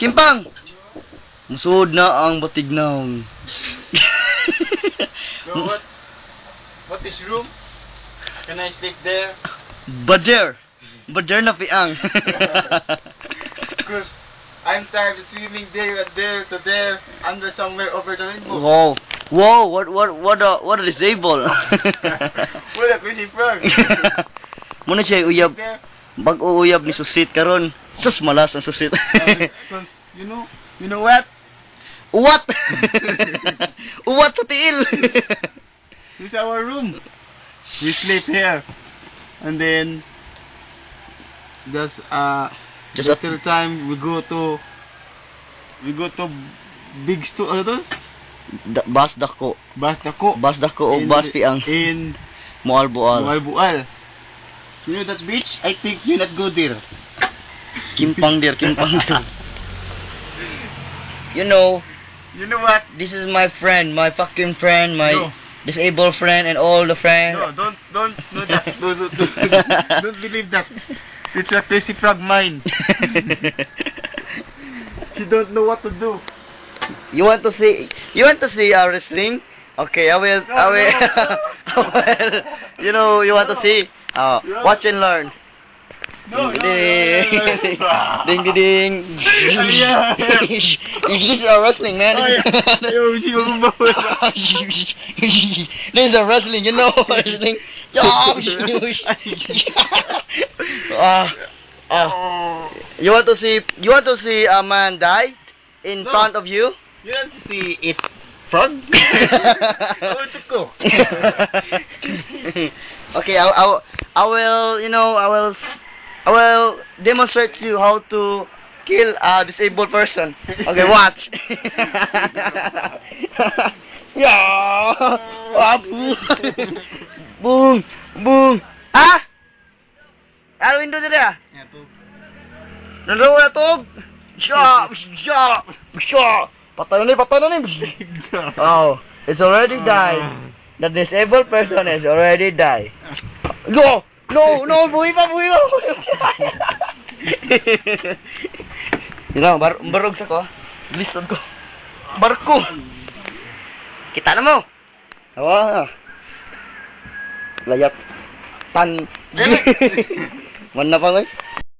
Kimpang! Musud na ang batignaw. So what? What is room? Can I sleep there? Bader! Bader na piang. Because I'm tired of swimming there and there to there under somewhere over the rainbow. wow. Wow, what what what a what a disable. What a crazy frog. Muna siya uyab. there. Bag uyab ni susit karon. Sus malas ang susit. Because you know, you know what? Uwat! Uwat sa tiil! This is our room. We sleep here, and then just uh Just just till time we go to we go to big store ano to? Da, bas dako. Bas dako. Bas dako o bas piang. in Mual bual. Bual. You know that beach? I think you not go there. Kimpang dir, kimpang dir. You know, You know what? this is my friend, my fucking friend, my No. disabled friend and all the friends. No, don't don't do that. No, no, don't, don't believe that. It's a crazy frog mind. She don't know what to do. You want to see you want to see our wrestling? Okay, I will No, I will, no, no. I will you know you want to No. see? Uh, No. watch and learn. No, no, ding, no, no, no, no. ding ding ding. yeah. this is our wrestling, man. Oh, yeah. Yo, she will bawal. this is a wrestling, you know wrestling. ah, ah. You want to see you want to see a man die in No. front of you? You want to see it frog? I want to cook. okay, I, I, I will, you know, I will, I will demonstrate to you how to kill a disabled person. Okay, watch. yeah. Ah, boom. boom, boom. Ah? Ano window dito? Nandun na tog. Sya, sya, sya. Patay na ni, patay na ni. Oh, it's already died. The disabled person has already died. No! No! No! Buhay pa! Buhay pa! Buhay pa! Bar barog sa ko. Lisod ko. Barko! Kita na mo! Awa! Layap. Tan. Damn Man na pa ngoy.